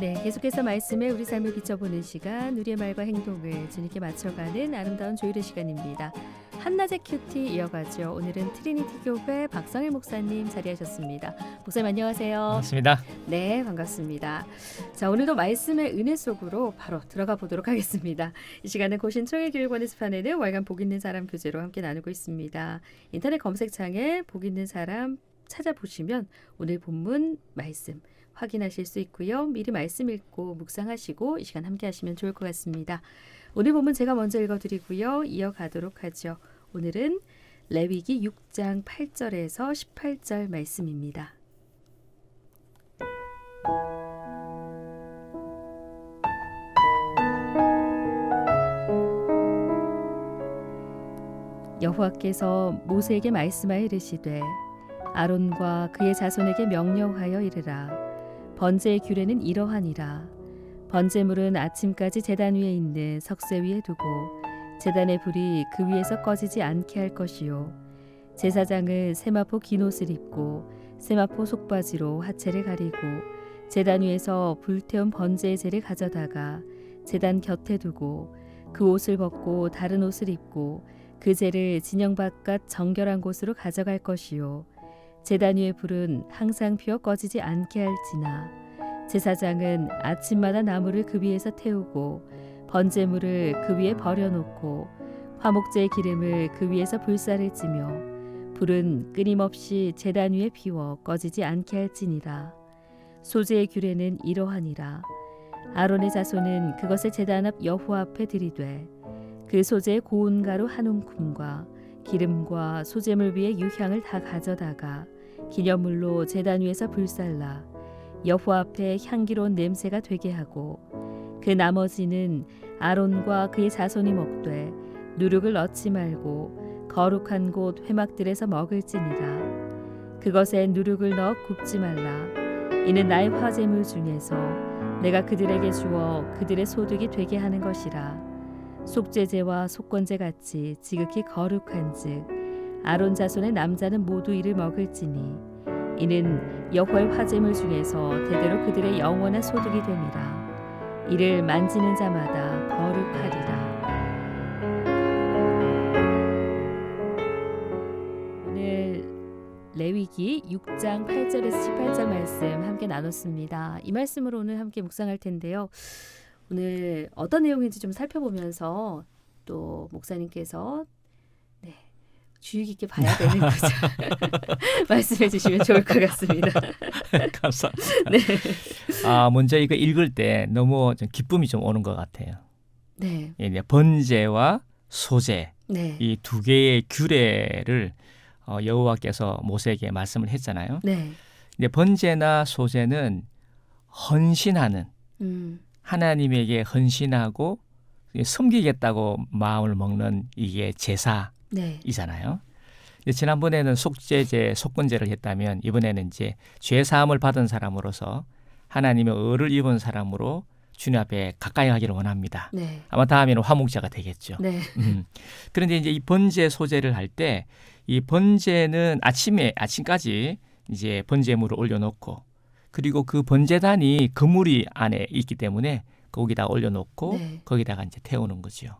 네, 계속해서 말씀에 우리 삶을 비춰보는 시간, 우리의 말과 행동을 주님께 맞춰가는 아름다운 조율의 시간입니다. 한낮의 큐티 이어가죠. 오늘은 트리니티 교회 박성일 목사님 자리하셨습니다. 목사님 안녕하세요. 반갑습니다. 네, 반갑습니다. 자, 오늘도 말씀의 은혜 속으로 바로 들어가 보도록 하겠습니다. 이 시간은 고신 총회교육원에서 파내는 월간 복 있는 사람 교재로 함께 나누고 있습니다. 인터넷 검색창에 복 있는 사람 찾아보시면 오늘 본문 말씀 확인하실 수 있고요. 미리 말씀 읽고 묵상하시고 이 시간 함께 하시면 좋을 것 같습니다. 오늘 본문 제가 먼저 읽어드리고요. 이어가도록 하죠. 오늘은 레위기 6장 8절에서 18절 말씀입니다. 여호와께서 모세에게 말씀하여 이르시되 아론과 그의 자손에게 명령하여 이르라 번제의 규례는 이러하니라. 번제물은 아침까지 제단 위에 있는 석쇠 위에 두고 제단의 불이 그 위에서 꺼지지 않게 할 것이요. 제사장은 세마포 긴 옷을 입고 세마포 속바지로 하체를 가리고 제단 위에서 불태운 번제의 재를 가져다가 제단 곁에 두고 그 옷을 벗고 다른 옷을 입고 그 재를 진영 바깥 정결한 곳으로 가져갈 것이요 제단 위의 불은 항상 피어 꺼지지 않게 할지나 제사장은 아침마다 나무를 그 위에서 태우고 번제물을 그 위에 버려놓고 화목제의 기름을 그 위에서 불사를 찌며 불은 끊임없이 제단 위에 피워 꺼지지 않게 할지니라. 소제의 규례는 이러하니라. 아론의 자손은 그것을 제단 앞 여호와 앞에 들이되 그 소재의 고운 가루 한 움큼과 기름과 소재물 위에 유향을 다 가져다가 기념물로 제단 위에서 불살라 여호와 앞에 향기로운 냄새가 되게 하고 그 나머지는 아론과 그의 자손이 먹되 누룩을 넣지 말고 거룩한 곳 회막들에서 먹을지니라. 그것에 누룩을 넣어 굽지 말라. 이는 나의 화제물 중에서 내가 그들에게 주어 그들의 소득이 되게 하는 것이라 속죄제와 속건제 같이 지극히 거룩한즉 아론 자손의 남자는 모두 이를 먹을지니 이는 여호와의 화제물 중에서 대대로 그들의 영원한 소득이 됨이라 이를 만지는 자마다 거룩하리라 오늘 레위기 6장 8절에서 18절 말씀 함께 나눴습니다. 이 말씀으로 오늘 함께 묵상할 텐데요. 오늘 어떤 내용인지 좀 살펴보면서 또 목사님께서 네, 주의 깊게 봐야 되는 거죠. 말씀해 주시면 좋을 것 같습니다. 감사합니다. 네. 아, 먼저 이거 읽을 때 너무 좀 기쁨이 좀 오는 것 같아요. 네. 예, 이제 번제와 소제 네. 이두 개의 규례를 어, 여호와께서 모세에게 말씀을 했잖아요. 네. 근데 번제나 소제는 헌신하는 음. 하나님에게 헌신하고 섬기겠다고 마음을 먹는 이게 제사 네. 이잖아요. 지난번에는 속죄제, 속건제를 했다면 이번에는 이제 죄 사함을 받은 사람으로서 하나님의 의를 입은 사람으로 주님 앞에 가까이 하기를 원합니다. 네. 아마 다음에는 화목자가 되겠죠. 네. 음. 그런데 이제 이 번제 소제를 할 때 이 번제는 아침에 아침까지 이제 번제물을 올려놓고 그리고 그 번제단이 그물이 안에 있기 때문에 거기다 올려놓고 네. 거기다가 이제 태우는 거죠.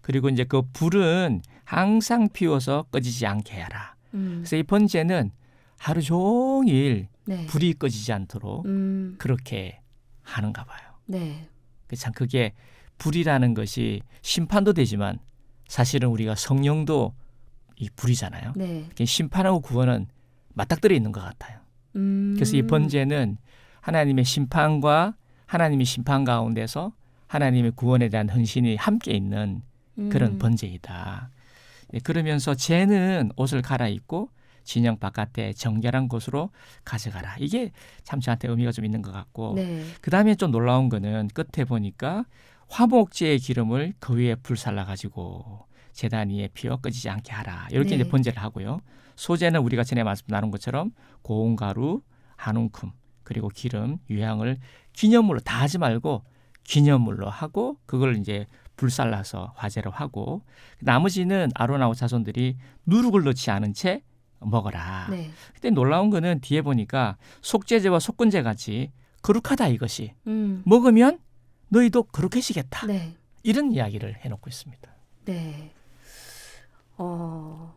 그리고 이제 그 불은 항상 피워서 꺼지지 않게 하라. 음. 그래서 이 번제는 하루 종일 네. 불이 꺼지지 않도록 음. 그렇게 하는가 봐요. 네. 그참 그게 불이라는 것이 심판도 되지만 사실은 우리가 성령도 이 불이잖아요. 네. 심판하고 구원은 맞닥뜨려 있는 것 같아요. 음. 그래서 이 번제는 하나님의 심판과 하나님의 심판 가운데서 하나님의 구원에 대한 헌신이 함께 있는 그런 음. 번제이다. 예, 그러면서 죄는 옷을 갈아입고 진영 바깥에 정결한 곳으로 가져가라. 이게 참 저한테 의미가 좀 있는 것 같고 네. 그 다음에 좀 놀라운 거는 끝에 보니까 화목제의 기름을 그 위에 불살라 가지고 제단 위에 피어 꺼지지 않게 하라. 이렇게 네. 이제 번제를 하고요. 소제는 우리가 전에 말씀 나눈 것처럼 고운 가루 한 움큼 그리고 기름 유향을 기념물로 다 하지 말고 기념물로 하고 그걸 이제 불살라서 화제로 하고 나머지는 아론하고 자손들이 누룩을 넣지 않은 채 먹어라. 네. 근데 놀라운 거는 뒤에 보니까 속죄제와 속건제 같이 거룩하다 이것이 음. 먹으면 너희도 거룩해지겠다 네. 이런 이야기를 해놓고 있습니다. 네. 어,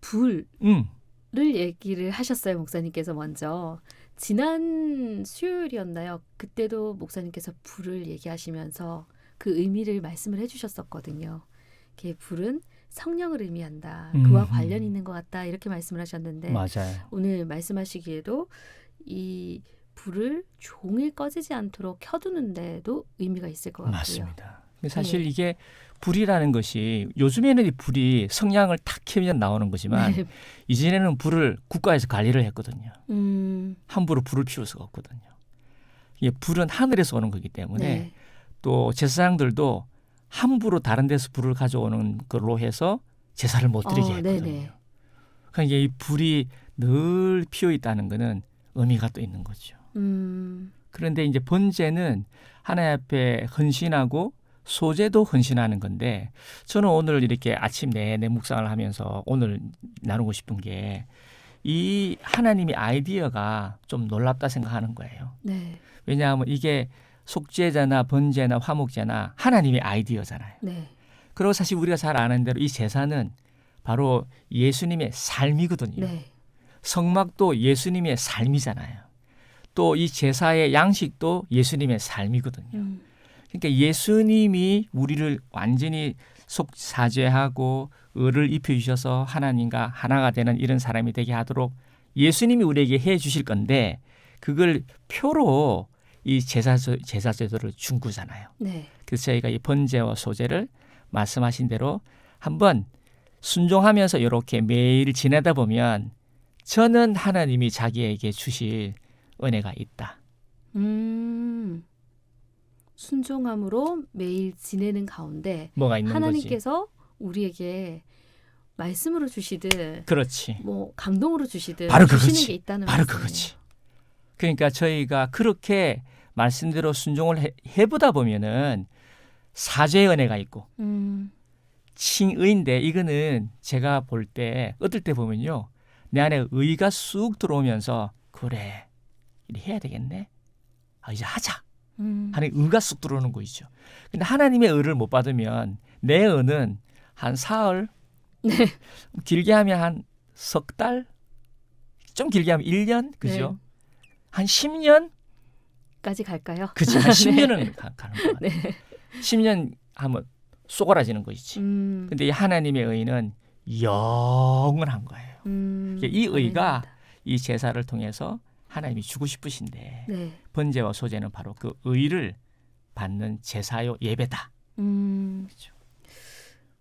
불을 음, 얘기를 하셨어요, 목사님께서 먼저. 지난 수요일이었나요? 그때도 목사님께서 불을 얘기하시면서 그 의미를 말씀을 해주셨었거든요. 이게 불은 성령을 의미한다. 그와 음. 관련 있는 것 같다. 이렇게 말씀을 하셨는데 맞아요. 오늘 말씀하시기에도 이 불을 종일 꺼지지 않도록 켜두는데도 의미가 있을 것 같고요. 맞습니다. 사실 네. 이게 불이라는 것이 요즘에는 이 불이 성냥을 탁 켜면 나오는 거지만 네. 이전에는 불을 국가에서 관리를 했거든요. 음, 함부로 불을 피울 수가 없거든요. 이게 불은 하늘에서 오는 거기 때문에 네. 또 제사장들도 함부로 다른 데서 불을 가져오는 걸로 해서 제사를 못 드리게 어, 했거든요. 네네. 그러니까 이 불이 늘 피어 있다는 것은 의미가 또 있는 거죠. 음, 그런데 이제 번제는 하나님 앞에 헌신하고 소제도 헌신하는 건데 저는 오늘 이렇게 아침 내내 묵상을 하면서 오늘 나누고 싶은 게 이 하나님의 아이디어가 좀 놀랍다 생각하는 거예요. 네, 왜냐하면 이게 속죄제나 번제나 화목제나 하나님의 아이디어잖아요. 네, 그리고 사실 우리가 잘 아는 대로 이 제사는 바로 예수님의 삶이거든요. 네, 성막도 예수님의 삶이잖아요. 또 이 제사의 양식도 예수님의 삶이거든요. 음, 그러니까 예수님이 우리를 완전히 속 사죄하고 의를 입혀 주셔서 하나님과 하나가 되는 이런 사람이 되게 하도록 예수님이 우리에게 해 주실 건데 그걸 표로 이 제사 제사 제도를 준 거잖아요. 네, 그래서 저희가 이 번제와 소제를 말씀하신 대로 한번 순종하면서 이렇게 매일 지내다 보면 저는 하나님이 자기에게 주실 은혜가 있다. 음, 순종함으로 매일 지내는 가운데 뭐가 있는 거지. 하나님께서 우리에게 말씀으로 주시듯 그렇지. 뭐 감동으로 주시듯 바로 그거지. 게 있다는 바로 말씀이에요. 그거지. 그러니까 저희가 그렇게 말씀대로 순종을 해, 해보다 보면은 사죄의 은혜가 있고 음, 칭의인데 이거는 제가 볼 때 어떨 때 보면요 내 안에 의가 쑥 들어오면서 그래 이래 해야 되겠네 아 이제 하자 음, 하는 의가 쑥 들어오는 거이죠. 근데 하나님의 의를 못 받으면 내 의는 한 사흘 길게 하면 한 석 달 좀 길게 하면 1년 그죠? 한 10년? 까지 갈까요? 그치 한 10년은 가, 가는 거 같아요. 네. 10년 하면 쏘그라지는 거이지. 음, 근데 이 하나님의 의는 영원한 거예요. 음, 이 의가. 이 제사를 통해서 하나님이 주고 싶으신데 네, 번제와 소제는 바로 그 의를 받는 제사요 예배다. 음, 그렇죠.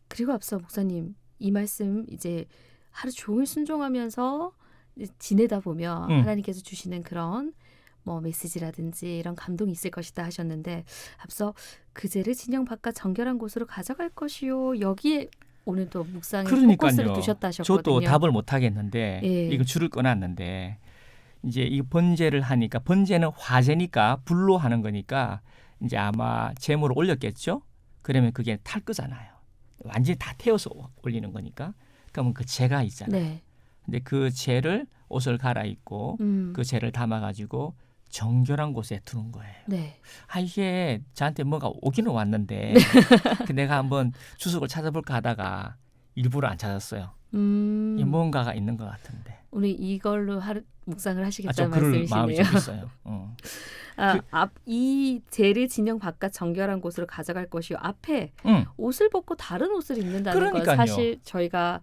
그리고 앞서 목사님 이 말씀 이제 하루 종일 순종하면서 지내다 보면 음. 하나님께서 주시는 그런 뭐 메시지라든지 이런 감동이 있을 것이다 하셨는데 앞서 그제를 진영 바깥 정결한 곳으로 가져갈 것이요 여기에 오늘 또 묵상에 포커스를 그러니까요. 두셨다 하셨거든요. 저도 답을 못 하겠는데 예. 이거 줄을 꺼놨는데 이제 이 번제를 하니까 번제는 화제니까 불로 하는 거니까 이제 아마 제물을 올렸겠죠. 그러면 그게 탈 거잖아요. 완전히 다 태워서 올리는 거니까. 그러면 그 재가 있잖아요. 네, 근데 그 재를 옷을 갈아입고 음, 그 재를 담아가지고 정결한 곳에 두는 거예요. 네, 아 이게 저한테 뭐가 오기는 왔는데 그 내가 한번 주석을 찾아볼까 하다가 일부러 안 찾았어요. 음, 이 뭔가가 있는 것 같은데. 오늘 이걸로 하루 묵상을 아, 좀 하시겠다는 마음이 말씀이시네요. 좀 있어요. 어. 아, 그- 앞, 이 재를 진영 바깥 정결한 곳으로 가져갈 것이요. 앞에 응. 옷을 벗고 다른 옷을 입는다는 건 그러니까요. 사실 저희가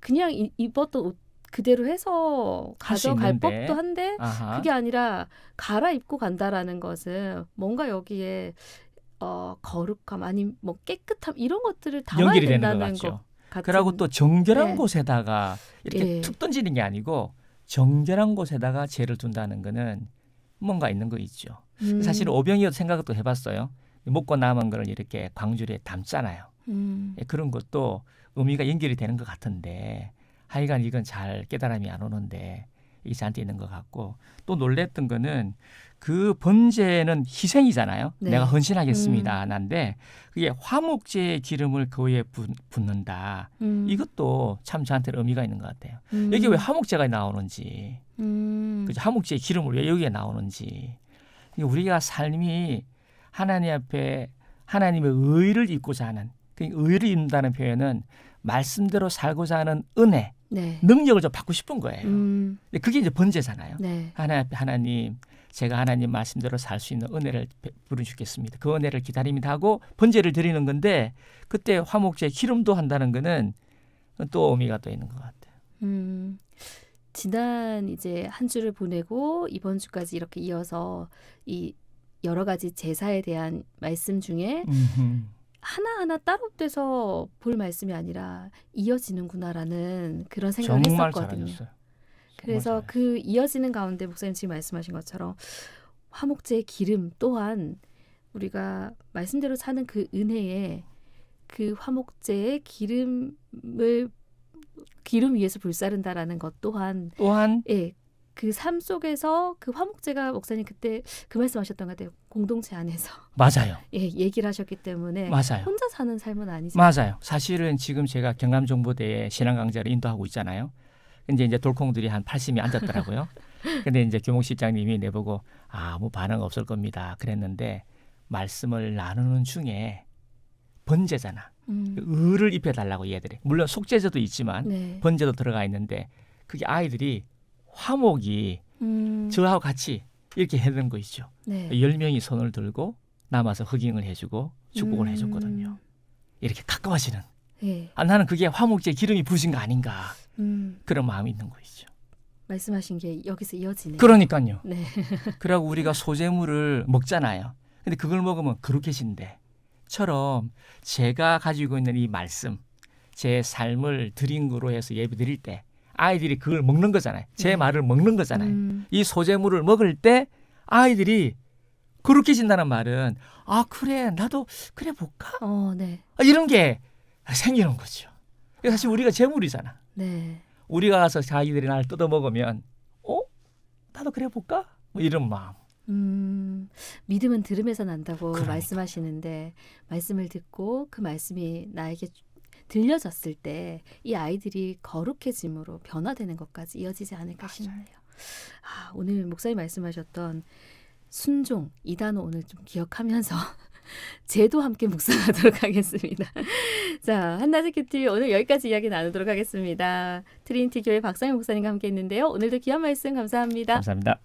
그냥 이- 입었던 옷 그대로 해서 가져갈. 법도 한데 아하. 그게 아니라 갈아입고 간다라는 것은 뭔가 여기에 어, 거룩함 아니면 뭐 깨끗함 이런 것들을 담아야 된다는 같은 그러고 또 정결한 네. 곳에다가 이렇게 예. 툭 던지는 게 아니고 정결한 곳에다가 재를 둔다는 거는 뭔가 있는 거 있죠. 음, 사실 오병이어도 생각도 해봤어요. 먹고 남은 거를 이렇게 광주리에 담잖아요. 음, 예, 그런 것도 의미가 연결이 되는 것 같은데 하여간 이건 잘 깨달음이 안 오는데 이게 저한테 있는 것 같고 또 놀랬던 거는 그 번제는 희생이잖아요. 네. 내가 헌신하겠습니다. 난데 그게 화목제의 기름을 그 위에 붓- 붓는다. 음, 이것도 참 저한테는 의미가 있는 것 같아요. 음, 여기 왜 화목제가 나오는지, 음, 그죠? 화목제의 기름을 왜 여기에 나오는지 우리가 삶이 하나님 앞에 하나님의 의를 입고자 하는 그 의를 입는다는 표현은 말씀대로 살고자 하는 은혜, 네. 능력을 좀 받고 싶은 거예요. 음, 근데 그게 이제 번제잖아요. 네. 앞에 하나님 제가 하나님 말씀대로 살 수 있는 은혜를 부르주겠습니다. 그 은혜를 기다립니다 하고 번제를 드리는 건데 그때 화목제 기름도 한다는 거는 또 의미가 또 있는 것 같아요. 음, 지난 이제 한 주를 보내고 이번 주까지 이렇게 이어서 이 여러 가지 제사에 대한 말씀 중에 하나하나 따로 떼서 볼 말씀이 아니라 이어지는구나라는 그런 생각을 했었거든요. 잘하셨어요. 그래서. 그 이어지는 가운데 목사님 지금 말씀하신 것처럼 화목제의 기름 또한 우리가 말씀대로 사는 그 은혜에 그 화목제의 기름을 기름 위에서 불사른다라는 것 또한 또한 예. 그 삶 속에서 그 화목제가 목사님 그때 그 말씀하셨던 것 같아요. 공동체 안에서 맞아요. 예, 얘기를 하셨기 때문에 맞아요. 혼자 사는 삶은 아니죠. 맞아요. 사실은 지금 제가 경남 정보대에 신앙 강좌를 인도하고 있잖아요. 근데 이제 돌콩들이 한 80이 앉았더라고요. 근데 이제 교목 실장님이 내보고 아무 반응 없을 겁니다. 그랬는데 말씀을 나누는 중에 번제잖아. 음, 의를 입혀 달라고 얘들이. 물론 속죄제도 있지만 네. 번제도 들어가 있는데 그게 아이들이 화목이 음, 저하고 같이 이렇게 해는 거 있죠. 네. 열 명이 손을 들고 남아서 허깅을 해주고 축복을 음, 해줬거든요. 이렇게 가까워지는. 예. 아, 나는 그게 화목제 기름이 부신 거 아닌가 음, 그런 마음이 있는 거죠. 말씀하신 게 여기서 이어지네요. 그러니까요. 네. 그러고 우리가 소재물을 먹잖아요. 근데 그걸 먹으면 그렇게신데 처럼 제가 가지고 있는 이 말씀, 제 삶을 드린 거로 해서 예배 드릴 때 아이들이 그걸 먹는 거잖아요. 제 네. 말을 먹는 거잖아요. 음, 이 소재물을 먹을 때 아이들이 그렇게 진다는 말은 아 그래 나도 그래 볼까 어, 네. 아, 이런 게 생기는 거죠. 사실 우리가 재물이잖아. 네. 우리가 가서 자기들이 날 뜯어 먹으면 어 나도 그래 볼까 뭐 이런 마음. 음, 믿음은 들음에서 난다고 그러니까요. 말씀하시는데 말씀을 듣고 그 말씀이 나에게 들려졌을 때 이 아이들이 거룩해짐으로 변화되는 것까지 이어지지 않을까 싶네요. 아, 오늘 목사님 말씀하셨던 순종 이 단어 오늘 좀 기억하면서 제도 함께 묵상하도록 하겠습니다. 자, 한낮의 큐티 오늘 여기까지 이야기 나누도록 하겠습니다. 트리니티 교회 박상현 목사님과 함께 했는데요. 오늘도 귀한 말씀 감사합니다. 감사합니다.